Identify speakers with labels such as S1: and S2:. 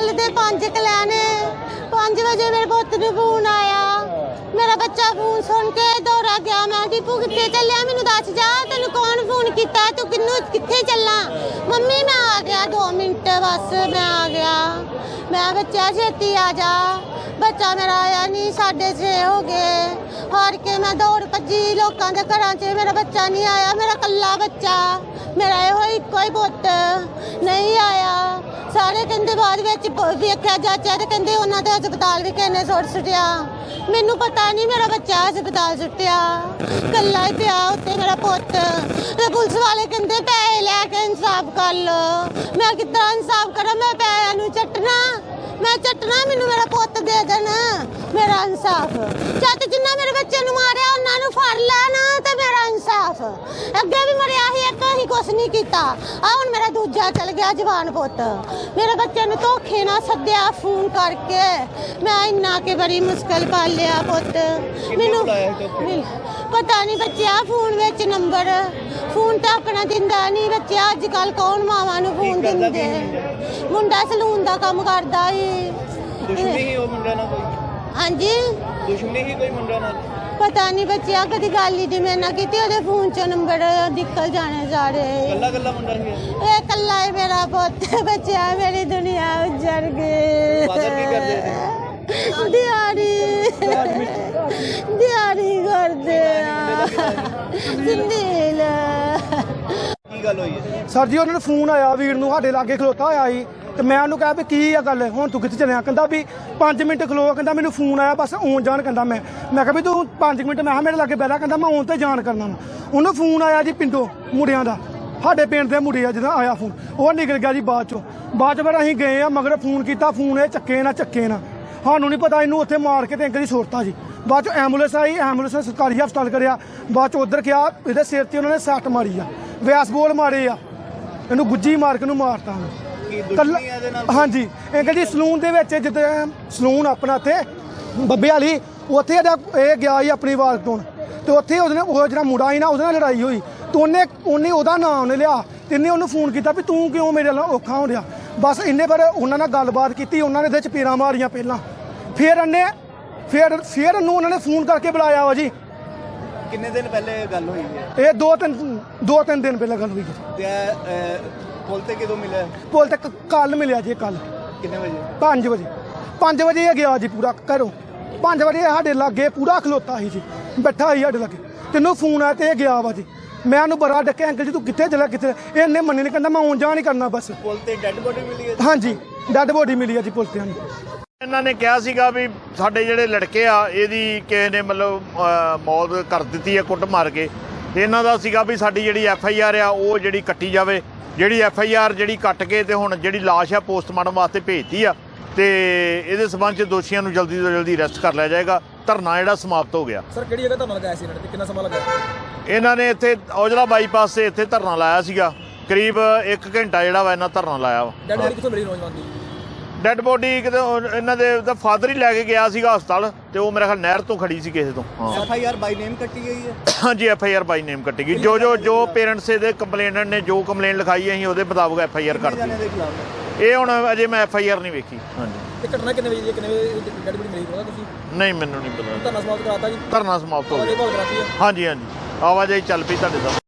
S1: ਕੱਲ ਦੇ 5 ਕਲਿਆਣੇ 5 ਵਜੇ ਮੇਰੇ ਪੁੱਤ ਨੂੰ ਫੋਨ ਆਇਆ। ਮੇਰਾ ਬੱਚਾ ਫੋਨ ਸੁਣ ਕੇ ਦੌੜਾ ਗਿਆ। ਮੈਂ ਦੀਪੂ, ਕਿੱਥੇ ਚੱਲਿਆ? ਮੈਨੂੰ ਦੱਸ ਜਾ। ਤੈਨੂੰ ਕੌਣ ਫੋਨ ਕੀਤਾ? ਤੂੰ ਕਿੰਨੂੰ, ਕਿੱਥੇ ਚੱਲਾਂ? ਮੰਮੀ, ਮੈਂ ਆ ਗਿਆ 2 ਮਿੰਟ। ਬਸ, ਮੈਂ ਆ ਗਿਆ। ਮੈਂ ਬੱਚਾ, ਛੇਤੀ ਆ ਜਾ। ਬੱਚਾ ਮੇਰਾ ਆਇਆ ਨਹੀਂ 6:30 ਹੋ ਗਏ। ਹਾਰ ਕੇ ਮੈਂ ਦੌੜ ਭੱਜੀ। ਲੋਕਾਂ ਦੇ ਘਰਾਂ 'ਚ ਮੇਰਾ ਬੱਚਾ ਨਹੀਂ ਆਇਆ। ਮੇਰਾ ਕੱਲਾ ਬੱਚਾ। ਮੇਰਾ ਇਹੋ ਇੱਕੋ ਹੀ ਪੁੱਤ। ਸਾਰੇ ਬਾਅਦ ਵਿੱਚ ਪ- ਵੇਖਿਆ ਜਾਚਾ ਤੇ ਕਹਿੰਦੇ ਉਹਨਾਂ ਦੇ ਹਸਪਤਾਲ ਵੀ ਕਿਹਨੇ ਸੁੱਟ ਸੁੱਟਿਆ। ਮੈਨੂੰ ਪਤਾ ਨਹੀਂ ਮੇਰਾ ਬੱਚਾ ਹਸਪਤਾਲ ਸੁੱਟਿਆ। ਕੱਲਾ ਹੀ ਪਿਆ ਉੱਤੇ ਮੇਰਾ ਪੁੱਤ। ਤੇ ਪੁਲਿਸ ਵਾਲੇ ਕਹਿੰਦੇ ਪੈਸੇ ਲੈ ਕੇ ਇਨਸਾਫ ਕਰ ਲੋ ਮੈਂ ਕਿੱਦਾਂ ਇਨਸਾਫ ਕਰਾਂ? ਮੈਂ ਪੈਸਿਆਂ ਨੂੰ ਚੱਟਣਾ। ਮੈਂ ਚੱਟਣਾ ਮੈਨੂੰ ਮੇਰਾ ਪੁੱਤ ਦੇ ਦੇਣ। ਮੇਰਾ ਇਨਸਾਫ। ਜਦ ਜਿੰਨਾ ਮੇਰੇ ਬੱਚੇ ਨੂੰ ਮਾਰਿਆ, ਉਹਨਾਂ ਨੂੰ ਫੜ ਲੈਣ ਤੇ ਮੇਰਾ ਇਨਸਾਫ ਅੱਗੇ ਵੀ ਮਰਿਆ ਸੀ ਇੱਕ ਹੀ ਕੁਛ ਨਹੀਂ ਕੀਤਾ। ਆ ਹੁਣ ਮੇਰਾ ਦੂਜਾ ਚਲ ਗਿਆ ਜਵਾਨ ਪੁੱਤ। ਮੇਰੇ ਬੱਚੇ ਨੂੰ ਧੋਖੇ ਨਾਲ ਸੱਦਿਆ ਫੋਨ ਕਰਕੇ। ਮੈਂ ਇੰਨਾ ਕੇ ਬੜੀ ਮੁਸ਼ਕਲ ਪਾਲਿਆ ਪੁੱਤ। ਮੈਨੂੰ ਪਤਾ ਨਹੀਂ ਬੱਚਿਆ ਫੋਨ ਵਿੱਚ ਨੰਬਰ। ਫੋਨ ਤਾਂ ਆਪਣਾ ਦਿੰਦਾ ਨਹੀਂ ਬੱਚਿਆ। ਅੱਜ ਕੱਲ ਕੌਣ ਮਾਵਾਂ ਨੂੰ ਫੋਨ ਦਿੰਦੇ? ਮੁੰਡਾ ਸਲੂਨ ਦਾ ਕੰਮ ਕਰਦਾ ਏ।
S2: ਦੁਸ਼ਮਣੀ ਹੀ ਉਹ ਮੁੰਡਾ ਨਾਲ ਕੋਈ।
S1: ਹਾਂਜੀ?
S2: ਦੁਸ਼ਮਣੀ ਹੀ ਕੋਈ ਮੁੰਡਾ ਨਾਲ?
S1: ਪਤਾ ਨਹੀਂ ਬੱਚਿਆ ਕਦੀ ਗੱਲ ਹੀ ਜਿਵੇਂ ਨਾ ਕੀਤੀ ਉਹਦੇ ਫੋਨ ਚੋਂ ਨੰਬਰ ਨਿਕਲ ਜਾਣੇ ਸਾਰੇ।
S2: ਕੱਲਾ ਕੱਲਾ ਮੁੰਡਾ ਸੀ ਇਹ।
S1: ਇਹ ਕੱਲਾ ਹੀ ਮੇਰਾ ਪੁੱਤ ਬੱਚਿਆ ਮੇਰੀ ਦੁਨੀਆ ਉਜੜ ਗਈ।
S2: Father ਕੀ ਕਰਦੇ
S1: ਦਿਹਾੜੀ। ਦਿਹਾੜੀ ਕਰਦੇ ਆ। ਸਿੰਦੀਲ
S2: ਕੀ ਗੱਲ ਹੋਈ ਹੈ?
S3: ਸਰ ਜੀ ਉਹਨਾਂ ਨੂੰ ਫੋਨ ਆਇਆ ਵੀਰ ਨੂੰ ਸਾਡੇ ਲਾਗੇ ਖਲੋਤਾ ਹੋਇਆ ਸੀ। ਤੇ ਮੈਂ ਉਹਨੂੰ ਕਿਹਾ ਵੀ ਕੀ ਆ ਗੱਲ? ਹੁਣ ਤੂੰ ਕਿੱਥੇ ਚੱਲਿਆ? ਕਹਿੰਦਾ ਵੀ 5 ਮਿੰਟ ਖਲੋ, ਕਹਿੰਦਾ ਮੈਨੂੰ ਫੋਨ ਆਇਆ, ਬਸ ਆਉਣ ਜਾਣ ਕਹਿੰਦਾ ਮੈਂ। ਮੈਂ ਕਿਹਾ ਵੀ ਤੂੰ 5 ਮਿੰਟ, ਮੈਂ ਕਿਹਾ ਮੇਰੇ ਲਾਗੇ ਬੈਠਾ ਕਹਿੰਦਾ ਮੈਂ ਆਉਣ ਤੇ ਜਾਣ ਕਰਨਾ ਵਾ। ਉਹਨੂੰ ਫੋਨ ਆਇਆ ਜੀ ਪਿੰਡੋਂ, ਮੁੰਡਿਆਂ ਦਾ। ਸਾਡੇ ਪਿੰਡ ਦੇ ਮੁੰਡੇ ਆ ਜਿਹਦਾ ਆਇਆ ਫੋਨ। ਉਹ ਨਿਕਲ ਗਿਆ ਜੀ ਬਾਅਦ ਚੋਂ। ਬਾਅਦ ਚ ਫਿਰ ਅਸੀਂ ਗਏ ਆ, ਮਗਰ ਫੋਨ ਕੀਤਾ, ਫੋਨ ਇਹ ਚੱਕੇ ਨਾ ਚੱਕੇ ਨਾ। ਸਾਨੂੰ ਨਹੀਂ ਪਤਾ, ਇਹਨੂੰ ਉੱਥੇ ਮਾਰ ਕੇ ਤੇ ਅੰਕਲ ਦੀ ਸੁੱਟਤਾ ਜੀ। ਬਾਅਦ ਚ ਐਂਬੂਲੈਂਸ ਆਈ, ਐਂਬੂਲੈਂਸ ਨੇ ਸਰਕਾਰੀ ਹਸਪਤਾਲ ਕਰਿਆ। ਬਾਅਦ ਚ ਉਧਰ ਗਿਆ ਇਹਦੇ ਸਿਰ ਤੇ ਉਹਨਾਂ ਨੇ ਸੱਟ ਮਾਰੀ ਆ। ਵਿਆਸ ਬੋਲ ਮਾਰੇ ਆ। ਇਹਨੂੰ ਗੁੱਜੀ ਮਾਰ ਕੇ ਨੂੰ ਮਾਰਤਾ।
S2: ਕੀ
S3: ਕੱਲਾ
S2: ਦੁਸ਼ਮਣੀ ਹੈ ਇਹਦੇ ਨਾਲ?
S3: ਹਾਂਜੀ ਅੰਕਲ ਜੀ ਸਲੂਨ ਦੇ ਵਿੱਚ ਜਿੱਥੇ ਸਲੂਨ ਆਪਣਾ ਇੱਥੇ ਬੱਬੇ ਵਾਲੀ ਉੱਥੇ ਇਹਦਾ ਇਹ ਗਿਆ ਸੀ ਆਪਣੀ ਆਵਾਜ਼ ਤੋਂ। ਤੇ ਉੱਥੇ ਉਹਦੇ ਨਾਲ ਉਹ ਜਿਹੜਾ ਮੁੰਡਾ ਸੀ ਨਾ ਉਹਦੇ ਨਾਲ ਲੜਾਈ ਹੋਈ। ਤੇ ਉਹਨੇ ਉਹਨੇ ਉਹਦਾ ਨਾਮ ਉਹਨੇ ਲਿਆ। ਤੇ ਇਹਨੇ ਉਹਨੂੰ ਫੋਨ ਕੀਤਾ ਵੀ ਤੂੰ ਕਿਉਂ ਮੇਰੇ ਨਾਲ ਔਖਾ ਹੋ ਰਿਹਾ ਬਸ ਇੰਨੇ ਪਰ ਉਹਨਾਂ ਨਾਲ ਗੱਲਬਾਤ ਕੀਤੀ ਉਹਨਾਂ ਨੇ ਇਹਦੇ ਚ ਪੀਰਾਂ ਮਾਰੀਆਂ ਪਹਿਲਾਂ। ਫਿਰ ਇਹਨੇ ਫਿਰ ਫਿਰ ਇਹਨੂੰ ਉਹਨਾਂ ਨੇ ਫੋਨ ਕਰਕੇ ਬੁਲਾਇਆ ਵਾ ਜੀ।
S2: ਕਿੰਨੇ ਦਿਨ ਪਹਿਲੇ ਗੱਲ ਹੋਈ ਹੈ?
S3: ਇਹ ਦੋ ਤਿੰਨ ਦੋ ਤਿੰਨ ਦਿਨ ਪਹਿਲਾਂ ਗੱਲ ਹੋਈ ਜੀ
S2: ਤੇ ਅਹ, ਪੁੱਲ ਤੇ ਕਿਦੋਂ ਮਿਲਿਆ?
S3: ਪੁੱਲ ਤੱਕ ਕੱਲ ਮਿਲਿਆ ਜੀ ਕੱਲ
S2: ਕਿੰਨੇ ਵਜੇ?
S3: 5 ਵਜੇ। 5 ਵਜੇ ਇਹ ਗਿਆ ਜੀ ਪੂਰਾ ਘਰੋਂ। 5 ਵਜੇ ਸਾਡੇ ਲਾਗੇ ਪੂਰਾ ਖਲੋਤਾ ਸੀ ਜੀ। ਬੈਠਾ ਸੀ ਸਾਡੇ ਲਾਗੇ। ਤੈਨੂੰ ਫੋਨ ਆਇਆ ਤੇ ਇਹ ਗਿਆ ਵਾ ਜੀ। ਮੈਂ ਉਹਨੂੰ ਬੜਾ ਡੱਕਿਆ ਅੰਕਲ ਜੀ ਤੂੰ ਕਿੱਥੇ ਚਲਾ ਕਿੱਥੇ? ਇਹਨੇ ਮੰਨੀ ਨਹੀਂ ਕਹਿੰਦਾ ਮੈਂ ਆਉਣ ਜਾਣ ਹੀ ਕਰਨਾ ਬਸ।
S2: ਪੁੱਲ ਤੇ ਡੈੱਡ ਬੋਡੀ ਮਿਲੀ ਹੈ
S3: ਹਾਂਜੀ ਡੈਡ ਬੋਡੀ ਮਿਲੀ ਆ ਜੀ ਪੁਲਿਸ ਤੇ ਹਾਂਜੀ।
S4: ਇਹਨਾਂ ਨੇ ਕਿਹਾ ਸੀਗਾ ਵੀ ਸਾਡੇ ਜਿਹੜੇ ਲੜਕੇ ਆ ਇਹਦੀ ਕਿਸੇ ਨੇ ਮਤਲਬ ਮੌਤ ਕਰ ਦਿੱਤੀ ਹੈ ਕੁੱਟ ਮਾਰ ਕੇ। ਤੇ ਇਹਨਾਂ ਦਾ ਸੀਗਾ ਵੀ ਸਾਡੀ ਜਿਹੜੀ ਐਫ ਆਈ ਆਰ ਆ ਉਹ ਜਿਹੜੀ ਕੱਟੀ ਜਾਵੇ। ਜਿਹੜੀ ਐਫ ਆਈ ਆਰ ਜਿਹੜੀ ਕੱਟ ਕੇ ਤੇ ਹੁਣ ਜਿਹੜੀ ਲਾਸ਼ ਆ ਪੋਸਟਮਾਰਟਮ ਵਾਸਤੇ ਭੇਜਤੀ ਆ ਤੇ ਇਹਦੇ ਸਬੰਧ ਚ ਦੋਸ਼ੀਆਂ ਨੂੰ ਜਲਦੀ ਤੋਂ ਜਲਦੀ ਅਰੈਸਟ ਕਰ ਲਿਆ ਜਾਏਗਾ। ਧਰਨਾ ਜਿਹੜਾ ਸਮਾਪਤ ਹੋ ਗਿਆ।
S5: ਸਰ ਕਿਹੜੀ ਜਗ੍ਹਾ ਧਰਨਾ ਲਗਾਇਆ ਸੀ ਇਹਨਾਂ ਨੇ ਕਿੰਨਾ ਸਮਾਂ ਲਗਾਇਆ?
S4: ਇਹਨਾਂ ਨੇ ਇੱਥੇ ਔਜਲਾ ਬਾਈਪਾਸ ਤੇ ਇੱਥੇ ਧਰਨਾ ਲਾਇਆ ਸੀਗਾ। ਕਰੀਬ 1 ਘੰਟਾ ਜਿਹੜਾ ਵਾ ਇਹਨਾਂ ਧਰਨਾ ਲਾਇਆ ਵਾ।
S5: ਡੈਡ ਬੋਡੀ ਕਿੱਥੋਂ ਮਿਲੀ ਨੌਜਵਾਨ ਦੀ
S4: ਡੈੱਡ ਬੋਡੀ ਕਿਤੇ ਉਹ ਇਹਨਾਂ ਦੇ ਦਾ ਫਾਦਰ ਹੀ ਲੈ ਕੇ ਗਿਆ ਸੀਗਾ ਹਸਪਤਾਲ ਤੇ ਉਹ ਮੇਰੇ ਖਿਆਲ ਨਹਿਰ ਤੋਂ ਖੜੀ ਸੀ ਕਿਸੇ ਤੋਂ। ਹਾਂ।
S2: ਐਫ ਆਈ ਆਰ ਬਾਈ ਨੇਮ ਕੱਟੀ ਗਈ ਹੈ?
S4: ਹਾਂਜੀ ਐਫ ਆਈ ਆਰ ਬਾਈ ਨੇਮ ਕੱਟੇਗੀ ਜੋ ਜੋ ਜੋ ਪੇਰੈਂਟਸ ਦੇ ਕੰਪਲੇਨਟ ਨੇ ਜੋ ਕੰਪਲੇਨ ਲਿਖਾਈ ਅਸੀਂ ਉਹਦੇ ਮੁਤਾਬਕ ਐਫ ਆਈ ਆਰ
S2: ਕਿੰਨੇ ਜਾਣੇ
S4: ਕਰਤੀ
S2: ਦੇ ਖਿਲਾਫ ਹੈ?
S4: ਇਹ ਹੁਣ ਅਜੇ ਮੈਂ ਐਫ ਆਈ ਆਰ ਨਹੀਂ ਵੇਖੀ। ਹਾਂਜੀ।
S5: ਤੇ ਘਟਨਾ ਕਿੰਨੇ ਵਜੇ ਦੀ ਹੈ? ਕਿੰਨੇ ਵਜੇ ਡੈਡ ਬੋਡੀ ਮਿਲੀ ਪਤਾ ਤੁਸੀਂ?
S4: ਨਹੀਂ ਮੈਨੂੰ ਨਹੀਂ ਪਤਾ।
S5: ਧਰਨਾ ਸਮਾਪਤ ਕਰਾਤਾ ਜੀ।
S4: ਧਰਨਾ ਸਮਾਪਤ ਹੋ ਗਿਆ।
S5: ਕਰਾਤੀ ਹੈ।
S4: ਹਾਂਜੀ ਹਾਂਜੀ। ਆਵਾਜਾਈ ਚੱਲ ਪਈ ਤੁਹਾਡੇ ਸਾਹਮਣੇ।